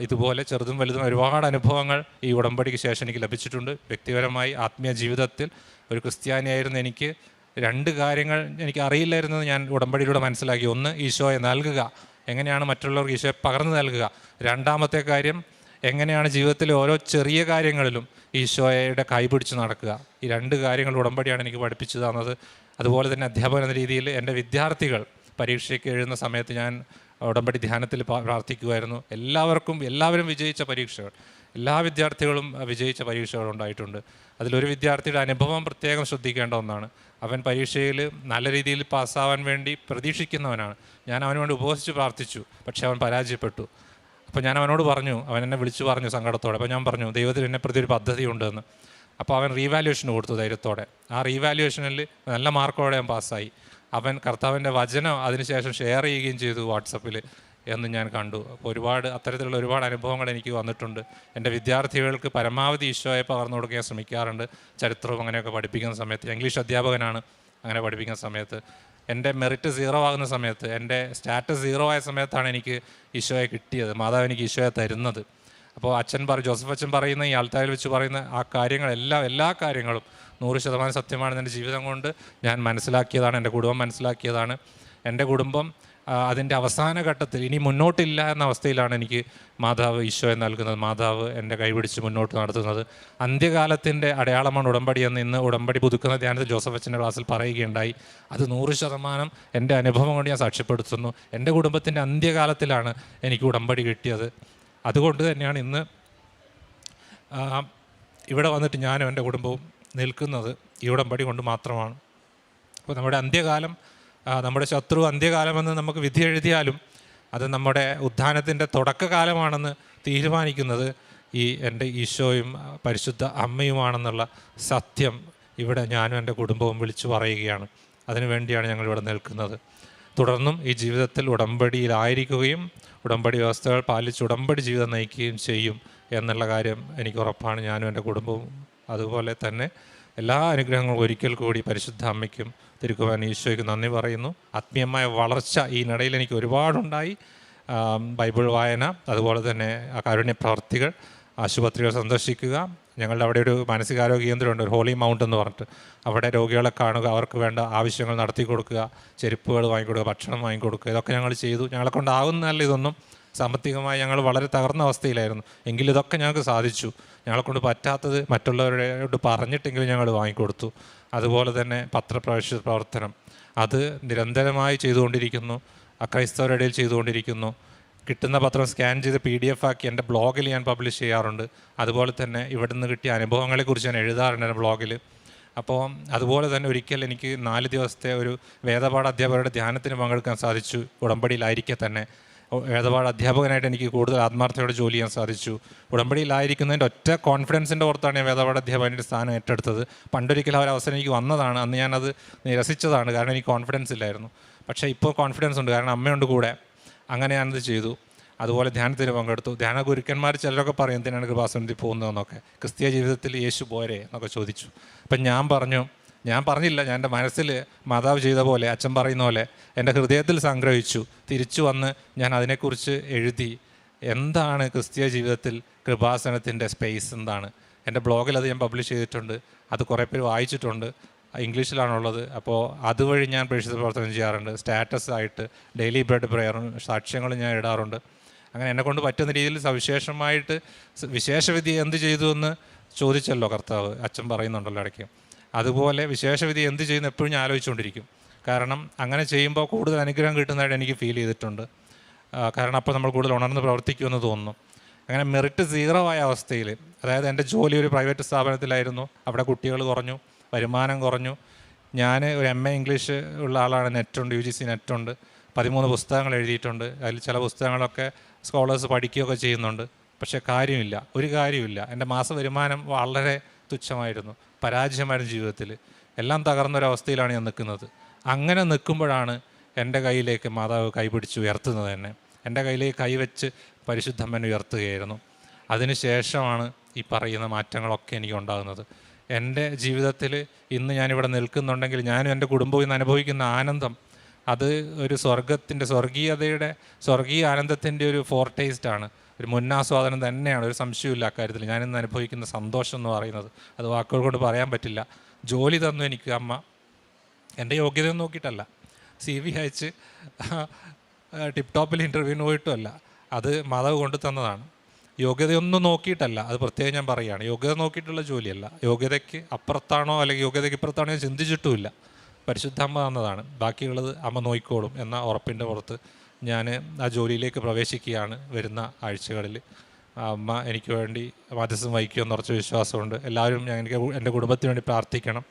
ഇതുപോലെ ചെറുതും വലുതും ഒരുപാട് അനുഭവങ്ങൾ ഈ ഉടമ്പടിക്ക് ശേഷം എനിക്ക് ലഭിച്ചിട്ടുണ്ട്. വ്യക്തിപരമായി ആത്മീയ ജീവിതത്തിൽ ഒരു ക്രിസ്ത്യാനിയായിരുന്ന എനിക്ക് രണ്ട് കാര്യങ്ങൾ എനിക്ക് അറിയില്ലായിരുന്നത് ഞാൻ ഉടമ്പടിയിലൂടെ മനസ്സിലാക്കി. ഒന്ന് ഈശോയെ നൽകുക. എങ്ങനെയാണ് മറ്റുള്ളവർക്ക് ഈശോയെ പകർന്നു നൽകുക? രണ്ടാമത്തെ കാര്യം എങ്ങനെയാണ് ജീവിതത്തിലെ ഓരോ ചെറിയ കാര്യങ്ങളിലും ഈശോയുടെ കൈപിടിച്ച് നടക്കുക? ഈ രണ്ട് കാര്യങ്ങൾ ഉടമ്പടിയാണ് എനിക്ക് പഠിപ്പിച്ചു തന്നത്. അതുപോലെ തന്നെ അധ്യാപകൻ എന്ന രീതിയിൽ എന്റെ വിദ്യാർത്ഥികൾ പരീക്ഷയ്ക്ക് എഴുതുന്ന സമയത്ത് ഞാൻ ഉടമ്പടി ധ്യാനത്തിൽ പ്രാർത്ഥിക്കുമായിരുന്നു എല്ലാവർക്കും എല്ലാവരും വിജയിച്ച പരീക്ഷകൾ. എല്ലാ വിദ്യാർത്ഥികളും വിജയിച്ച പരീക്ഷകൾ ഉണ്ടായിട്ടുണ്ട്. അതിലൊരു വിദ്യാർത്ഥിയുടെ അനുഭവം പ്രത്യേകം ശ്രദ്ധിക്കേണ്ട ഒന്നാണ്. അവൻ പരീക്ഷയിൽ നല്ല രീതിയിൽ പാസ്സാവാൻ വേണ്ടി പ്രതീക്ഷിക്കുന്നവനാണ്. ഞാൻ അവന് വേണ്ടി ഉപവസിച്ച് പ്രാർത്ഥിച്ചു പക്ഷേ അവൻ പരാജയപ്പെട്ടു. അപ്പോൾ ഞാൻ അവനോട് പറഞ്ഞു അവൻ എന്നെ വിളിച്ചു പറഞ്ഞു സങ്കടത്തോടെ. അപ്പോൾ ഞാൻ പറഞ്ഞു ദൈവത്തിൽ എന്നെ പ്രതി ഒരു പദ്ധതി ഉണ്ടെന്ന് അപ്പോൾ അവൻ റീവാലുവേഷൻ കൊടുത്തു ധൈര്യത്തോടെ. ആ റീവാലുവേഷനിൽ നല്ല മാർക്കോടെ അവൻ പാസ്സായി. അവൻ കർത്താവിന്റെ വചനം അതിനുശേഷം ഷെയർ ചെയ്യുകയും ചെയ്തു വാട്സപ്പിൽ എന്ന് ഞാൻ കണ്ടു. അപ്പോൾ ഒരുപാട് അത്തരത്തിലുള്ള ഒരുപാട് അനുഭവങ്ങൾ എനിക്ക് വന്നിട്ടുണ്ട്. എന്റെ വിദ്യാർത്ഥികൾക്ക് പരമാവധി ഈശോയെ പകർന്നു കൊടുക്കാൻ ശ്രമിക്കാറുണ്ട്. ചരിത്രവും അങ്ങനെയൊക്കെ പഠിപ്പിക്കുന്ന സമയത്ത്. ഇംഗ്ലീഷ് അധ്യാപകനാണ് അങ്ങനെ പഠിപ്പിക്കുന്ന സമയത്ത്. എന്റെ മെറിറ്റ് സീറോ ആകുന്ന സമയത്ത് എന്റെ സ്റ്റാറ്റസ് സീറോ ആയ സമയത്താണ് എനിക്ക് ഈശോയെ കിട്ടിയത്. മാതാവ് എനിക്ക് ഈശോയെ തരുന്നത്. അപ്പോൾ അച്ഛൻ പറ ജോസഫ് അച്ഛൻ പറയുന്ന ഈ ആൾത്തായിൽ വെച്ച് പറയുന്ന ആ കാര്യങ്ങളെല്ലാം എല്ലാ കാര്യങ്ങളും നൂറ് ശതമാനം സത്യമാണ് എന്റെ ജീവിതം കൊണ്ട് ഞാൻ മനസ്സിലാക്കിയതാണ് എന്റെ കുടുംബം മനസ്സിലാക്കിയതാണ്. എന്റെ കുടുംബം അതിന്റെ അവസാന ഘട്ടത്തിൽ ഇനി മുന്നോട്ടില്ല എന്ന അവസ്ഥയിലാണ് എനിക്ക് മാതാവ് ഈശോയെ നൽകുന്നത്. മാതാവ് എന്റെ കൈപിടിച്ച് മുന്നോട്ട് നടത്തുന്നത്. അന്ത്യകാലത്തിന്റെ അടയാളമാണ് ഉടമ്പടി എന്ന് ഇന്ന് ഉടമ്പടി പുതുക്കുന്ന ധ്യാനത്തിൽ ജോസഫ് അച്ഛന്റെ ക്ലാസ്സിൽ പറയുകയുണ്ടായി. അത് നൂറ് ശതമാനം എന്റെ അനുഭവം കൊണ്ട് ഞാൻ സാക്ഷ്യപ്പെടുത്തുന്നു. എന്റെ കുടുംബത്തിന്റെ അന്ത്യകാലത്തിലാണ് എനിക്ക് ഉടമ്പടി കിട്ടിയത്. അതുകൊണ്ട് തന്നെയാണ് ഇന്ന് ഇവിടെ വന്നിട്ട് ഞാനും എന്റെ കുടുംബവും നിൽക്കുന്നത് ഈ ഉടമ്പടി കൊണ്ട് മാത്രമാണ്. അപ്പോൾ നമ്മുടെ അന്ത്യകാലം നമ്മുടെ ശത്രു അന്ത്യകാലമെന്ന് നമുക്ക് വിധി എഴുതിയാലും അത് നമ്മുടെ ഉത്ഥാനത്തിന്റെ തുടക്കകാലമാണെന്ന് തീരുമാനിക്കുന്നത് ഈ എന്റെ ഈശോയും പരിശുദ്ധ അമ്മയുമാണെന്നുള്ള സത്യം ഇവിടെ ഞാനും എന്റെ കുടുംബവും വിളിച്ചു പറയുകയാണ്. അതിനുവേണ്ടിയാണ് ഞങ്ങൾ ഇവിടെ നിൽക്കുന്നത്. തുടർന്നും ഈ ജീവിതത്തിൽ ഉടമ്പടിയിലായിരിക്കുകയും ഉടമ്പടി വ്യവസ്ഥകൾ പാലിച്ച് ഉടമ്പടി ജീവിതം നയിക്കുകയും ചെയ്യും എന്നുള്ള കാര്യം എനിക്ക് ഉറപ്പാണ്. ഞാനും എന്റെ കുടുംബവും അതുപോലെ തന്നെ എല്ലാ അനുഗ്രഹങ്ങളും ഒരിക്കൽ കൂടി പരിശുദ്ധ അമ്മയ്ക്കും തിരുക്കുവാൻ ഈശോയ്ക്ക് നന്ദി പറയുന്നു. ആത്മീയമായ വളർച്ച ഈ നടയിൽ എനിക്ക് ഒരുപാടുണ്ടായി. ബൈബിൾ വായന അതുപോലെ തന്നെ ആ കാരുണ്യ പ്രവർത്തികൾ ആശുപത്രികൾ സന്ദർശിക്കുക ഞങ്ങളുടെ അവിടെ ഒരു മാനസികാരോഗ്യ കേന്ദ്രമുണ്ട് ഒരു ഹോളി മൗണ്ട് എന്ന് പറഞ്ഞിട്ട്. അവിടെ രോഗികളെ കാണുക അവർക്ക് വേണ്ട ആവശ്യങ്ങൾ നടത്തി കൊടുക്കുക ചെരുപ്പുകൾ വാങ്ങിക്കൊടുക്കുക ഭക്ഷണം വാങ്ങിക്കൊടുക്കുക ഇതൊക്കെ ഞങ്ങൾ ചെയ്തു. ഞങ്ങളെ കൊണ്ടാവുന്നതല്ല ഇതൊന്നും. സാമ്പത്തികമായി ഞങ്ങൾ വളരെ തകർന്ന അവസ്ഥയിലായിരുന്നു. എങ്കിലും ഇതൊക്കെ ഞങ്ങൾക്ക് സാധിച്ചു. ഞങ്ങളെ കൊണ്ട് പറ്റാത്തത് മറ്റുള്ളവരോട് പറഞ്ഞിട്ടെങ്കിലും ഞങ്ങൾ വാങ്ങിക്കൊടുത്തു. അതുപോലെ തന്നെ പത്രപ്രവേശ പ്രവർത്തനം. അത് നിരന്തരമായി ചെയ്തുകൊണ്ടിരിക്കുന്നു. അക്രൈസ്തവരുടെ ഇടയിൽ ചെയ്തുകൊണ്ടിരിക്കുന്നു. കിട്ടുന്ന പത്രം സ്കാൻ ചെയ്ത് പി ഡി എഫ് ആക്കി എന്റെ ബ്ലോഗിൽ ഞാൻ പബ്ലിഷ് ചെയ്യാറുണ്ട്. അതുപോലെ തന്നെ ഇവിടുന്ന് കിട്ടിയ അനുഭവങ്ങളെക്കുറിച്ച് ഞാൻ എഴുതാറുണ്ട് എന്റെ ബ്ലോഗിൽ. അപ്പോൾ അതുപോലെ തന്നെ ഒരിക്കൽ എനിക്ക് നാല് ദിവസത്തെ ഒരു വേദപാഠ അധ്യാപകരുടെ ധ്യാനത്തിന് പങ്കെടുക്കാൻ സാധിച്ചു. ഉടമ്പടിയിലായിരിക്കെ തന്നെ. വേദപാഠ അധ്യാപകനായിട്ട് എനിക്ക് കൂടുതൽ ആത്മാർത്ഥയോടെ ജോലി ചെയ്യാൻ സാധിച്ചു. ഉടമ്പടിയിലായിരിക്കുന്നതിന്റെ ഒറ്റ കോൺഫിഡൻസിന്റെ പുറത്താണ് ഞാൻ വേദപാഠ അധ്യാപകന്റെ സ്ഥാനം ഏറ്റെടുത്തത്. പണ്ടൊരിക്കൽ ആ ഒരു അവസരം എനിക്ക് വന്നതാണ്. അന്ന് ഞാനത് നിരസിച്ചതാണ്. കാരണം എനിക്ക് കോൺഫിഡൻസ് ഇല്ലായിരുന്നു. പക്ഷേ ഇപ്പോൾ കോൺഫിഡൻസ് ഉണ്ട്. കാരണം അമ്മയുണ്ട് കൂടെ. അങ്ങനെ ഞാനത് ചെയ്തു. അതുപോലെ ധ്യാനത്തിന് പങ്കെടുത്തു. ധ്യാന ഗുരുക്കന്മാർ ചിലരൊക്കെ പറയും എന്തിനാണ് കൃപാസനത്തിൽ പോകുന്നതെന്നൊക്കെ? ക്രിസ്തീയ ജീവിതത്തിൽ യേശു പോരെ എന്നൊക്കെ ചോദിച്ചു. അപ്പം ഞാൻ പറഞ്ഞു ഞാൻ പറഞ്ഞില്ല ഞാൻ എന്റെ മനസ്സിൽ മാതാവ് ചെയ്ത പോലെ അച്ഛൻ പറയുന്ന പോലെ എന്റെ ഹൃദയത്തിൽ സംഗ്രഹിച്ചു. തിരിച്ചു വന്ന് ഞാൻ അതിനെക്കുറിച്ച് എഴുതി. എന്താണ് ക്രിസ്തീയ ജീവിതത്തിൽ കൃപാസനത്തിന്റെ സ്പേസ് എന്താണ്? എന്റെ ബ്ലോഗിൽ അത് ഞാൻ പബ്ലിഷ് ചെയ്തിട്ടുണ്ട്. അത് കുറേ പേര് വായിച്ചിട്ടുണ്ട്. ഇംഗ്ലീഷിലാണുള്ളത്. അപ്പോൾ അതുവഴി ഞാൻ പ്രേക്ഷിത പ്രവർത്തനം ചെയ്യാറുണ്ട്. സ്റ്റാറ്റസ് ആയിട്ട് ഡെയിലി ബ്രെഡ് പ്രയറും സാക്ഷ്യങ്ങളും ഞാൻ ഇടാറുണ്ട്. അങ്ങനെ എന്നെക്കൊണ്ട് പറ്റുന്ന രീതിയിൽ സവിശേഷമായിട്ട് വിശേഷവിധി എന്ത് ചെയ്തു എന്ന് ചോദിച്ചല്ലോ കർത്താവ്. അച്ഛൻ പറയുന്നുണ്ടല്ലോ ഇടയ്ക്ക്. അതുപോലെ വിശേഷവിധി എന്ത് ചെയ്യുന്നു എപ്പോഴും ഞാൻ ആലോചിച്ചുകൊണ്ടിരിക്കും. കാരണം അങ്ങനെ ചെയ്യുമ്പോൾ കൂടുതൽ അനുഗ്രഹം കിട്ടുന്നതായിട്ട് എനിക്ക് ഫീൽ ചെയ്തിട്ടുണ്ട്. കാരണം അപ്പോൾ നമ്മൾ കൂടുതൽ ഉണർന്ന് പ്രവർത്തിക്കുമെന്ന് തോന്നുന്നു. അങ്ങനെ മെറിറ്റ് സീറോ ആയ അവസ്ഥയിൽ അതായത് എന്റെ ജോലി ഒരു പ്രൈവറ്റ് സ്ഥാപനത്തിലായിരുന്നു. അവിടെ കുട്ടികൾ കുറഞ്ഞു. വരുമാനം കുറഞ്ഞു. ഞാൻ ഒരു എം എ ഇംഗ്ലീഷ് ഉള്ള ആളാണ്. നെറ്റുണ്ട് യു ജി സി നെറ്റുണ്ട്. പതിമൂന്ന് പുസ്തകങ്ങൾ എഴുതിയിട്ടുണ്ട്. അതിൽ ചില പുസ്തകങ്ങളൊക്കെ സ്കോളേഴ്സ് പഠിക്കുകയൊക്കെ ചെയ്യുന്നുണ്ട്. പക്ഷേ കാര്യമില്ല. ഒരു കാര്യമില്ല. എന്റെ മാസ വരുമാനം വളരെ തുച്ഛമായിരുന്നു. പരാജയമായിരുന്നു ജീവിതത്തിൽ. എല്ലാം തകർന്നൊരവസ്ഥയിലാണ് ഞാൻ നിൽക്കുന്നത്. അങ്ങനെ നിൽക്കുമ്പോഴാണ് എന്റെ കയ്യിലേക്ക് മാതാവ് കൈപിടിച്ച് ഉയർത്തുന്നത് തന്നെ എന്റെ കയ്യിലേക്ക് കൈവച്ച് പരിശുദ്ധമ്മൻ ഉയർത്തുകയായിരുന്നു. അതിനുശേഷമാണ് ഈ പറയുന്ന മാറ്റങ്ങളൊക്കെ എനിക്ക് ഉണ്ടാകുന്നത്. എന്റെ ജീവിതത്തിൽ ഇന്ന് ഞാനിവിടെ നിൽക്കുന്നുണ്ടെങ്കിൽ ഞാനും എന്റെ കുടുംബവും ഇന്ന് അനുഭവിക്കുന്ന ആനന്ദം. അത് ഒരു സ്വർഗത്തിന്റെ സ്വർഗീയതയുടെ സ്വർഗീയ ആനന്ദത്തിന്റെ ഒരു ഫോർട്ടേസ്റ്റ് ആണ് ഒരു മുന്നാസ്വാദനം തന്നെയാണ്. ഒരു സംശയമില്ല അക്കാര്യത്തിൽ. ഞാനിന്ന് അനുഭവിക്കുന്ന സന്തോഷം എന്ന് പറയുന്നത്. അത് വാക്കുകൾ കൊണ്ട് പറയാൻ പറ്റില്ല. ജോലി തന്നു എനിക്ക് അമ്മ. എന്റെ യോഗ്യത നോക്കിയിട്ടല്ല. സി വി അയച്ച് ടിപ്ടോപ്പിൽ ഇന്റർവ്യൂവിന് പോയിട്ടുമല്ല അത് മാതാവ് കൊണ്ടു തന്നതാണ് യോഗ്യതയൊന്നും നോക്കിയിട്ടല്ല. അത് പ്രത്യേകം ഞാൻ പറയുകയാണ്. യോഗ്യത നോക്കിയിട്ടുള്ള ജോലിയല്ല. യോഗ്യതയ്ക്ക് അപ്പുറത്താണോ അല്ലെങ്കിൽ യോഗ്യതയ്ക്ക് ഇപ്പുറത്താണോ ഞാൻ ചിന്തിച്ചിട്ടുമില്ല. പരിശുദ്ധ അമ്മ തന്നതാണ് ബാക്കിയുള്ളത് അമ്മ നോക്കിക്കോളും എന്ന ഉറപ്പിന്റെ പുറത്ത് ഞാൻ ആ ജോലിയിലേക്ക് പ്രവേശിക്കുകയാണ് വരുന്ന ആഴ്ചകളിൽ. അമ്മ എനിക്ക് വേണ്ടി മാധ്യസ്ഥം വഹിക്കുമെന്ന് ഉറച്ച വിശ്വാസമുണ്ട്. എല്ലാവരും ഞാൻ എനിക്ക് എന്റെ കുടുംബത്തിന് വേണ്ടി പ്രാർത്ഥിക്കണം.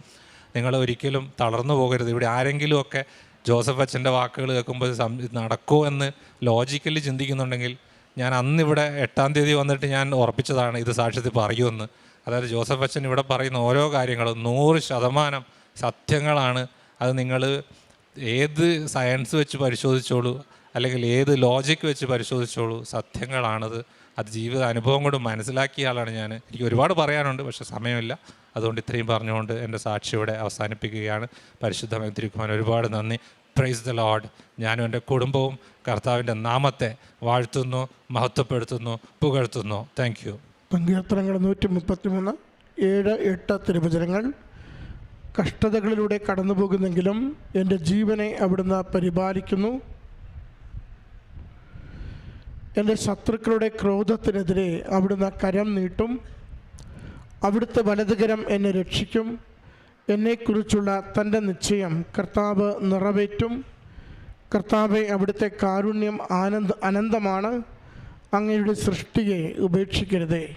നിങ്ങൾ ഒരിക്കലും തളർന്നു പോകരുത്. ഇവിടെ ആരെങ്കിലുമൊക്കെ ജോസഫ് അച്ഛന്റെ വാക്കുകൾ കേൾക്കുമ്പോൾ നടക്കുമോ എന്ന് ലോജിക്കലി ചിന്തിക്കുന്നുണ്ടെങ്കിൽ ഞാൻ അന്നിവിടെ എട്ടാം തീയതി വന്നിട്ട് ഞാൻ ഉറപ്പിച്ചതാണ് ഇത് സാക്ഷ്യത്തിൽ പറയുമെന്ന്. അതായത് ജോസഫ് അച്ഛൻ ഇവിടെ പറയുന്ന ഓരോ കാര്യങ്ങളും നൂറ് ശതമാനം സത്യങ്ങളാണ്. അത് നിങ്ങൾ ഏത് സയൻസ് വെച്ച് പരിശോധിച്ചോളൂ അല്ലെങ്കിൽ ഏത് ലോജിക് വെച്ച് പരിശോധിച്ചോളൂ സത്യങ്ങളാണത്. അത് ജീവിത അനുഭവം കൊണ്ട് മനസ്സിലാക്കിയ ആളാണ് ഞാൻ. എനിക്ക് ഒരുപാട് പറയാനുണ്ട് പക്ഷേ സമയമില്ല. അതുകൊണ്ട് ഇത്രയും പറഞ്ഞുകൊണ്ട് എന്റെ സാക്ഷിയോടെ അവസാനിപ്പിക്കുകയാണ്. പരിശുദ്ധമായി തിരുക്കുമാൻ ഒരുപാട് നന്ദി. പ്രൈസ് ദ ലോഡ് ഞാനും എന്റെ കുടുംബവും കർത്താവിന്റെ നാമത്തെ വാഴ്ത്തുന്നു മഹത്വപ്പെടുത്തുന്നു പുകഴ്ത്തുന്നു. താങ്ക് യു സങ്കീർത്തനങ്ങൾ നൂറ്റി മുപ്പത്തി മൂന്ന് ഏഴ് എട്ട് തിരുവചനങ്ങൾ. കഷ്ടതകളിലൂടെ കടന്നു പോകുന്നെങ്കിലും എന്റെ ജീവനെ അവിടുന്ന് പരിപാലിക്കുന്നു. എന്റെ ശത്രുക്കളുടെ ക്രോധത്തിനെതിരെ അവിടുന്ന് കരം നീട്ടും. അവിടുത്തെ വലതുകരം എന്നെ രക്ഷിക്കും. എന്നെക്കുറിച്ചുള്ള തന്റെ നിശ്ചയം കർത്താവ് നിറവേറ്റും. കർത്താവെ അവിടുത്തെ കാരുണ്യം ആനന്ദ അനന്തമാണ്. അങ്ങയുടെ സൃഷ്ടിയെ ഉപേക്ഷിക്കരുതേ.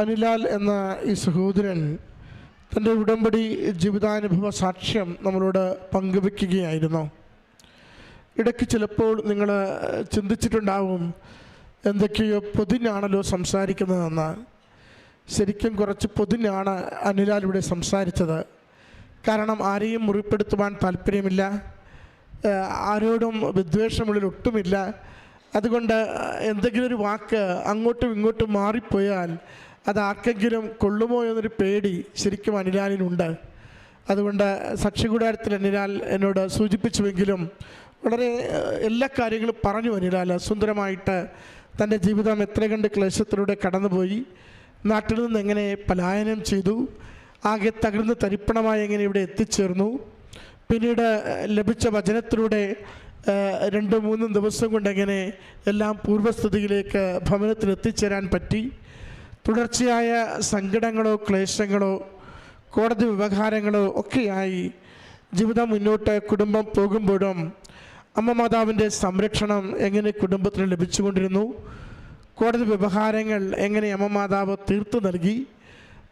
അനിലാൽ എന്ന ഈ സഹോദരൻ തന്റെ ഉടമ്പടി ജീവിതാനുഭവ സാക്ഷ്യം നമ്മളോട് പങ്കുവെക്കുകയായിരുന്നു. ഇടയ്ക്ക് ചിലപ്പോൾ നിങ്ങൾ ചിന്തിച്ചിട്ടുണ്ടാവും എന്തൊക്കെയോ പൊതിഞ്ഞാണല്ലോ സംസാരിക്കുന്നതെന്ന്. ശരിക്കും കുറച്ച് പൊതിഞ്ഞാണ് അനിലാൽ ഇവിടെ സംസാരിച്ചത്. കാരണം ആരെയും മുറിപ്പെടുത്തുവാൻ താല്പര്യമില്ല. ആരോടും വിദ്വേഷമുള്ളിൽ ഒട്ടുമില്ല. അതുകൊണ്ട് എന്തെങ്കിലും ഒരു വാക്ക് അങ്ങോട്ടും ഇങ്ങോട്ടും മാറിപ്പോയാൽ അത് ആർക്കെങ്കിലും കൊള്ളുമോ എന്നൊരു പേടി ശരിക്കും അനിലാലിനുണ്ട്. അതുകൊണ്ട് സാക്ഷികൂടാരത്തിൽ അനിലാൽ എന്നോട് സൂചിപ്പിച്ചുവെങ്കിലും വളരെ എല്ലാ കാര്യങ്ങളും പറഞ്ഞു അനിലാൽ. സുന്ദരമായിട്ട് തന്റെ ജീവിതം എത്ര കണ്ട് ക്ലേശത്തിലൂടെ കടന്നുപോയി. നാട്ടിൽ നിന്ന് എങ്ങനെ പലായനം ചെയ്തു? ആകെ തകർന്ന് തരിപ്പണമായി എങ്ങനെ ഇവിടെ എത്തിച്ചേർന്നു? പിന്നീട് ലഭിച്ച വചനത്തിലൂടെ രണ്ട് മൂന്നും ദിവസം കൊണ്ട് എങ്ങനെ എല്ലാം പൂർവസ്ഥിതിയിലേക്ക് ഭവനത്തിൽ എത്തിച്ചേരാൻ പറ്റി? തുടർച്ചയായ സങ്കടങ്ങളോ ക്ലേശങ്ങളോ കോടതി വ്യവഹാരങ്ങളോ ഒക്കെയായി ജീവിതം മുന്നോട്ട് കുടുംബം പോകുമ്പോഴും അമ്മ മാതാവിന്റെ സംരക്ഷണം എങ്ങനെ കുടുംബത്തിന് ലഭിച്ചുകൊണ്ടിരുന്നു? കോടതി വ്യവഹാരങ്ങൾ എങ്ങനെ അമ്മ മാതാവ് തീർത്തു നൽകി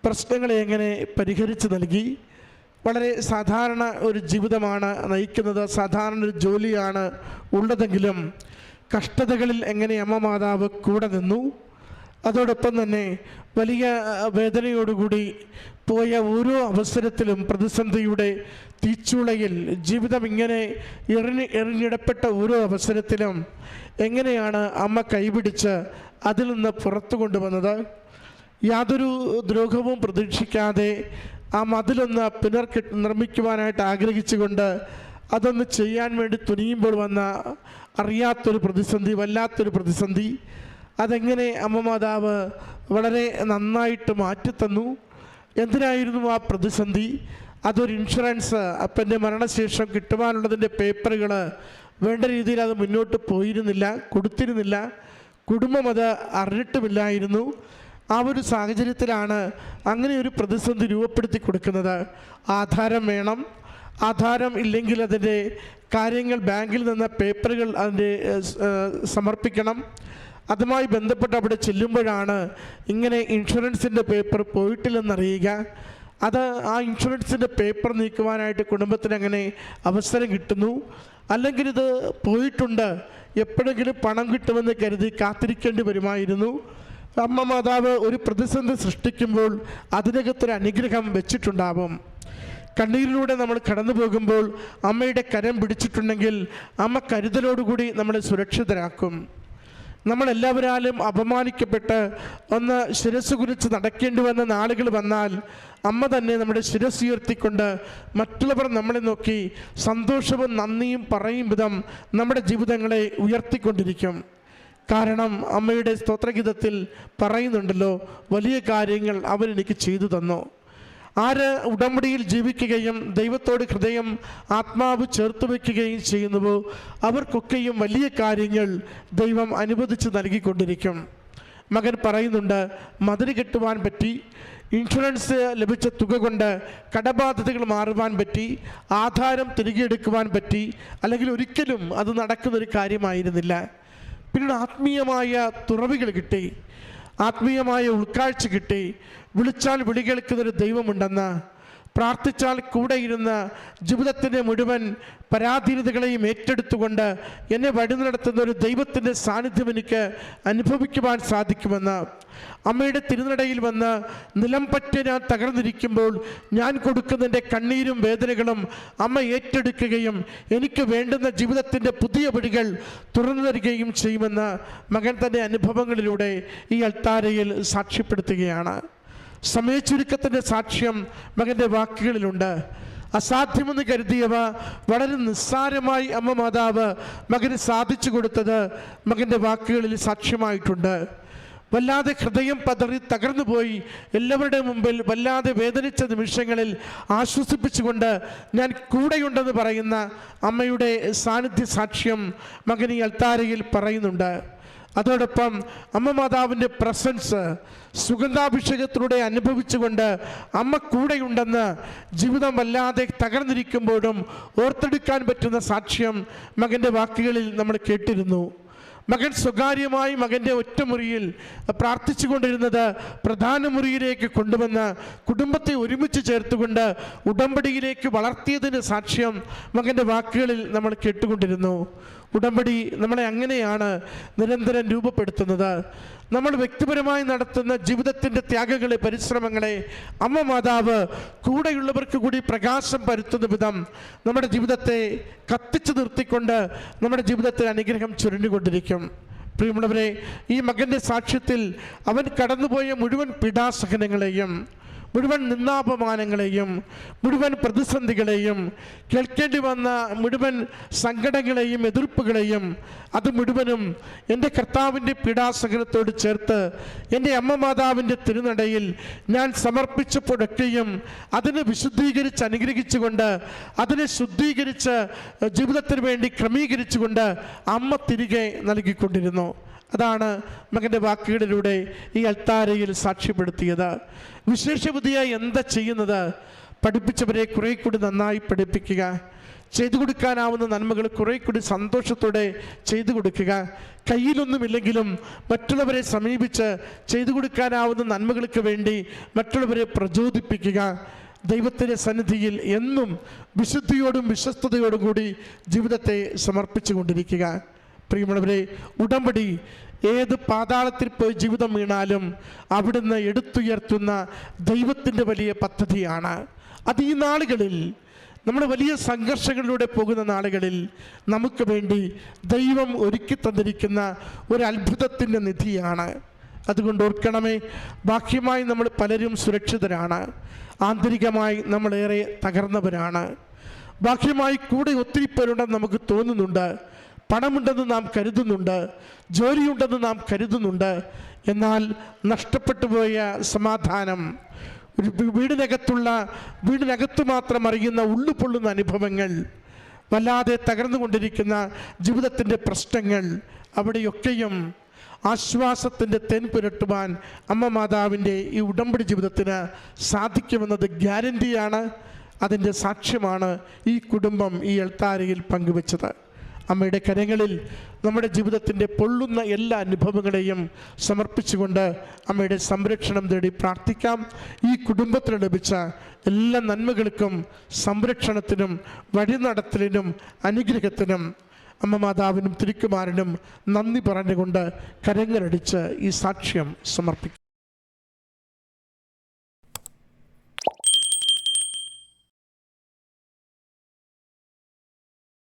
പ്രശ്നങ്ങളെ എങ്ങനെ പരിഹരിച്ചു നൽകി വളരെ സാധാരണ ഒരു ജീവിതമാണ് നയിക്കുന്നത് സാധാരണ ഒരു ജോലിയാണ് ഉള്ളതെങ്കിലും കഷ്ടതകളിൽ എങ്ങനെ അമ്മ മാതാവ് കൂടെ നിന്നു അതോടൊപ്പം തന്നെ വലിയ വേദനയോടുകൂടി പോയ ഓരോ അവസരത്തിലും പ്രതിസന്ധിയുടെ തീച്ചുളയിൽ ജീവിതം ഇങ്ങനെ എറിഞ്ഞ് എറിഞ്ഞിടപ്പെട്ട ഓരോ അവസരത്തിലും എങ്ങനെയാണ് അമ്മ കൈപിടിച്ച് അതിൽ നിന്ന് പുറത്തു കൊണ്ടുവന്നത്. യാതൊരു ദ്രോഹവും പ്രതീക്ഷിക്കാതെ ആ മതിലൊന്ന് പുനർകെ നിർമ്മിക്കുവാനായിട്ട് ആഗ്രഹിച്ചുകൊണ്ട് അതൊന്ന് ചെയ്യാൻ വേണ്ടി തുനിയുമ്പോൾ വന്ന അറിയാത്തൊരു പ്രതിസന്ധി വല്ലാത്തൊരു പ്രതിസന്ധി. അതെങ്ങനെ അമ്മ മാതാവ് വളരെ നന്നായിട്ട് മാറ്റിത്തന്നു? എന്തിനായിരുന്നു ആ പ്രതിസന്ധി? അതൊരു ഇൻഷുറൻസ് അപ്പന്റെ മരണശേഷം കിട്ടുവാനുള്ളതിന്റെ പേപ്പറുകൾ വേണ്ട രീതിയിൽ അത് മുന്നോട്ട് പോയിരുന്നില്ല കൊടുത്തിരുന്നില്ല. കുടുംബം അത് അറിഞ്ഞിട്ടുമില്ലായിരുന്നു. ആ ഒരു സാഹചര്യത്തിലാണ് അങ്ങനെ ഒരു പ്രതിസന്ധി രൂപപ്പെടുത്തി കൊടുക്കുന്നത്. ആധാരം വേണം. ആധാരം ഇല്ലെങ്കിൽ അതിന്റെ കാര്യങ്ങൾ ബാങ്കിൽ നിന്ന് പേപ്പറുകൾ അതിന്റെ സമർപ്പിക്കണം. അതുമായി ബന്ധപ്പെട്ട് അവിടെ ചെല്ലുമ്പോഴാണ് ഇങ്ങനെ ഇൻഷുറൻസിന്റെ പേപ്പർ പോയിട്ടില്ലെന്നറിയുക. അത് ആ ഇൻഷുറൻസിന്റെ പേപ്പർ നീക്കുവാനായിട്ട് കുടുംബത്തിന് അങ്ങനെ അവസരം കിട്ടുന്നു. അല്ലെങ്കിൽ ഇത് പോയിട്ടുണ്ട്. എപ്പോഴെങ്കിലും പണം കിട്ടുമെന്ന് കരുതി കാത്തിരിക്കേണ്ടി വരുമായിരുന്നു. അമ്മ മാതാവ് ഒരു പ്രതിസന്ധി സൃഷ്ടിക്കുമ്പോൾ അതിനകത്തൊരു അനുഗ്രഹം വെച്ചിട്ടുണ്ടാവും. കണ്ണീരിലൂടെ നമ്മൾ കടന്നു പോകുമ്പോൾ അമ്മയുടെ കരം പിടിച്ചിട്ടുണ്ടെങ്കിൽ അമ്മ കരുതലോടുകൂടി നമ്മളെ സുരക്ഷിതരാക്കും. നമ്മളെല്ലാവരാലും അപമാനിക്കപ്പെട്ട് ഒന്ന് ശിരസ് കുരിച്ച് നടക്കേണ്ടി വന്ന നാളുകൾ വന്നാൽ അമ്മ തന്നെ നമ്മുടെ ശിരസ് ഉയർത്തിക്കൊണ്ട് മറ്റുള്ളവർ നമ്മളെ നോക്കി സന്തോഷവും നന്ദിയും പറയും വിധം നമ്മുടെ ജീവിതങ്ങളെ ഉയർത്തിക്കൊണ്ടിരിക്കും. കാരണം അമ്മയുടെ സ്തോത്രഗീതത്തിൽ പറയുന്നുണ്ടല്ലോ വലിയ കാര്യങ്ങൾ അവരെനിക്ക് ചെയ്തു തന്നു. ആര് ഉടമ്പടിയിൽ ജീവിക്കുകയും ദൈവത്തോട് ഹൃദയം ആത്മാവ് ചേർത്ത് വയ്ക്കുകയും ചെയ്യുന്നുവോ അവർക്കൊക്കെയും വലിയ കാര്യങ്ങൾ ദൈവം അനുവദിച്ച് നൽകിക്കൊണ്ടിരിക്കും. മകൻ പറയുന്നുണ്ട് മതിരി കെട്ടുവാൻ പറ്റി ഇൻഷുറൻസ് ലഭിച്ച തുക കൊണ്ട് കടബാധ്യതകൾ മാറുവാൻ പറ്റി ആധാരം തിരികെ എടുക്കുവാൻ പറ്റി അല്ലെങ്കിൽ ഒരിക്കലും അത് നടക്കുന്നൊരു കാര്യമായിരുന്നില്ല. പിന്നീട് ആത്മീയമായ തുറവികൾ കിട്ടി. ആത്മീയമായ ഉൾക്കാഴ്ച കിട്ടി. വിളിച്ചാൽ വിളി കേൾക്കുന്നൊരു ദൈവമുണ്ടെന്ന് പ്രാർത്ഥിച്ചാൽ കൂടെ ഇരുന്ന് ജീവിതത്തിന്റെ മുഴുവൻ പരാധീനതകളെയും ഏറ്റെടുത്തുകൊണ്ട് എന്നെ വഴി നടത്തുന്ന ഒരു ദൈവത്തിന്റെ സാന്നിധ്യം എനിക്ക് അനുഭവിക്കുവാൻ സാധിക്കുമെന്ന്. അമ്മയുടെ തിരുനടയിൽ വന്ന് നിലം പറ്റി ഞാൻ തകർന്നിരിക്കുമ്പോൾ ഞാൻ കൊടുക്കുന്നതിന്റെ കണ്ണീരും വേദനകളും അമ്മ ഏറ്റെടുക്കുകയും എനിക്ക് വേണ്ടുന്ന ജീവിതത്തിന്റെ പുതിയ വഴികൾ തുറന്നു തരികയും ചെയ്യുമെന്ന് മകൻ തന്റെ അനുഭവങ്ങളിലൂടെ ഈ അൾത്താരയിൽ സാക്ഷ്യപ്പെടുത്തുകയാണ്. സമയച്ചുരുക്കത്തിന്റെ സാക്ഷ്യം മകന്റെ വാക്കുകളിലുണ്ട്. അസാധ്യമെന്ന് കരുതിയവ വളരെ നിസ്സാരമായി അമ്മ മാതാവ് മകന് സാധിച്ചു കൊടുത്തത് മകന്റെ വാക്കുകളിൽ സാക്ഷ്യമായിട്ടുണ്ട്. വല്ലാതെ ഹൃദയം പതറി തകർന്നു പോയി എല്ലാവരുടെ മുമ്പിൽ വല്ലാതെ വേദനിച്ച നിമിഷങ്ങളിൽ ആശ്വസിപ്പിച്ചുകൊണ്ട് ഞാൻ കൂടെയുണ്ടെന്ന് പറയുന്ന അമ്മയുടെ സാന്നിധ്യ സാക്ഷ്യം മകൻ ഈ അൽത്താരയിൽ പറയുന്നുണ്ട്. അതോടൊപ്പം അമ്മ മാതാവിന്റെ പ്രസൻസ് സുഗന്ധാഭിഷേകത്തിലൂടെ അനുഭവിച്ചുകൊണ്ട് അമ്മ കൂടെയുണ്ടെന്ന് ജീവിതം വല്ലാതെ തകർന്നിരിക്കുമ്പോഴും ഓർത്തെടുക്കാൻ പറ്റുന്ന സാക്ഷ്യം മകന്റെ വാക്കുകളിൽ നമ്മൾ കേട്ടിരുന്നു. മകൻ സ്വകാര്യമായി മകന്റെ ഒറ്റമുറിയിൽ പ്രാർത്ഥിച്ചു കൊണ്ടിരുന്നത് പ്രധാന മുറിയിലേക്ക് കൊണ്ടുവന്ന് കുടുംബത്തെ ഒരുമിച്ച് ചേർത്തുകൊണ്ട് ഉടമ്പടിയിലേക്ക് വളർത്തിയതിന് സാക്ഷ്യം മകന്റെ വാക്കുകളിൽ നമ്മൾ കേട്ടുകൊണ്ടിരുന്നു. ഉടമ്പടി നമ്മളെ അങ്ങനെയാണ് നിരന്തരം രൂപപ്പെടുത്തുന്നത്. നമ്മൾ വ്യക്തിപരമായി നടത്തുന്ന ജീവിതത്തിന്റെ ത്യാഗങ്ങളെ പരിശ്രമങ്ങളെ അമ്മ മാതാവ് കൂടെയുള്ളവർക്ക് കൂടി പ്രകാശം പരുത്തുന്ന വിധം നമ്മുടെ ജീവിതത്തെ കത്തിച്ചു നിർത്തിക്കൊണ്ട് നമ്മുടെ ജീവിതത്തിൽ അനുഗ്രഹം ചുരുണ്ടുകൊണ്ടിരിക്കും പ്രിയമുള്ളവരെ ഈ മകന്റെ സാക്ഷ്യത്തിൽ അവൻ കടന്നുപോയ മുഴുവൻ പീഡാസഹനങ്ങളെയും മുഴുവൻ നിന്നാപമാനങ്ങളെയും മുഴുവൻ പ്രതിസന്ധികളെയും കേൾക്കേണ്ടി വന്ന മുഴുവൻ സങ്കടങ്ങളെയും എതിർപ്പുകളെയും അത് മുഴുവനും എന്റെ കർത്താവിന്റെ പീഡാസഹനത്തോട് ചേർത്ത് എന്റെ അമ്മ മാതാവിന്റെ തിരുനടയിൽ ഞാൻ സമർപ്പിച്ചപ്പോഴൊക്കെയും അതിനെ വിശുദ്ധീകരിച്ച് അനുഗ്രഹിച്ചുകൊണ്ട് അതിനെ ശുദ്ധീകരിച്ച് ജീവിതത്തിന് വേണ്ടി ക്രമീകരിച്ചുകൊണ്ട് അമ്മ തിരികെ നൽകിക്കൊണ്ടിരുന്നു. അതാണ് മകന്റെ വാക്കുകളിലൂടെ ഈ അൽത്താരയിൽ സാക്ഷ്യപ്പെടുത്തിയത്. വിശേഷബുദ്ധിയായി എന്താ ചെയ്യുന്നത്? പഠിപ്പിച്ചവരെ കുറെ കൂടി നന്നായി പഠിപ്പിക്കുക. ചെയ്തു കൊടുക്കാനാവുന്ന നന്മകൾ കുറെ കൂടി സന്തോഷത്തോടെ ചെയ്തു കൊടുക്കുക. കയ്യിലൊന്നുമില്ലെങ്കിലും മറ്റുള്ളവരെ സമീപിച്ച് ചെയ്തു കൊടുക്കാനാവുന്ന നന്മകൾക്ക് വേണ്ടി മറ്റുള്ളവരെ പ്രചോദിപ്പിക്കുക. ദൈവത്തിന്റെ സന്നിധിയിൽ എന്നും വിശുദ്ധിയോടും വിശ്വസ്തയോടും കൂടി ജീവിതത്തെ സമർപ്പിച്ചു കൊണ്ടിരിക്കുക പ്രിയമുള്ളവരെ ഉടമ്പടി ഏത് പാതാളത്തിൽ പോയി ജീവിതം വീണാലും അവിടുന്ന് എടുത്തുയർത്തുന്ന ദൈവത്തിന്റെ വലിയ പദ്ധതിയാണ്. അത് ഈ നാളുകളിൽ നമ്മൾ വലിയ സംഘർഷങ്ങളിലൂടെ പോകുന്ന നാളുകളിൽ നമുക്ക് വേണ്ടി ദൈവം ഒരുക്കി തന്നിരിക്കുന്ന ഒരു അത്ഭുതത്തിന്റെ നിധിയാണ്. അതുകൊണ്ട് ഓർക്കണമേ ബാഹ്യമായി നമ്മൾ പലരും സുരക്ഷിതരാണ്. ആന്തരികമായി നമ്മളേറെ തകർന്നവരാണ്. ബാഹ്യമായി കൂടെ ഒത്തിരി പേരുണ്ടെന്ന് നമുക്ക് തോന്നുന്നുണ്ട്. പണമുണ്ടെന്ന് നാം കരുതുന്നുണ്ട് ജോലിയുണ്ടെന്ന് നാം കരുതുന്നുണ്ട്. എന്നാൽ നഷ്ടപ്പെട്ടു പോയ സമാധാനം വീടിനകത്തുള്ള വീടിനകത്ത് മാത്രം അറിയുന്ന ഉള്ളുപൊള്ളുന്ന അനുഭവങ്ങൾ വല്ലാതെ തകർന്നുകൊണ്ടിരിക്കുന്ന ജീവിതത്തിന്റെ പ്രശ്നങ്ങൾ അവിടെയൊക്കെയും ആശ്വാസത്തിന്റെ തെൻ പുരട്ടുവാൻ അമ്മ മാതാവിന്റെ ഈ ഉടമ്പടി ജീവിതത്തിന് സാധിക്കുമെന്നത് ഗ്യാരന്റിയാണ് അതിന്റെ സാക്ഷ്യമാണ് ഈ കുടുംബം ഈ എൾത്താരയിൽ പങ്കുവച്ചത്. അമ്മയുടെ കരങ്ങളിൽ നമ്മുടെ ജീവിതത്തിന്റെ പൊള്ളുന്ന എല്ലാ അനുഭവങ്ങളെയും സമർപ്പിച്ചുകൊണ്ട് അമ്മയുടെ സംരക്ഷണം തേടി പ്രാർത്ഥിക്കാം. ഈ കുടുംബത്തിന് ലഭിച്ച എല്ലാ നന്മകൾക്കും സംരക്ഷണത്തിനും വഴിനടത്തലിനും അനുഗ്രഹത്തിനും അമ്മ മാതാവിനും തിരുക്കുമാരനും നന്ദി പറഞ്ഞുകൊണ്ട് കരങ്ങളടിച്ച് ഈ സാക്ഷ്യം സമർപ്പിക്കും.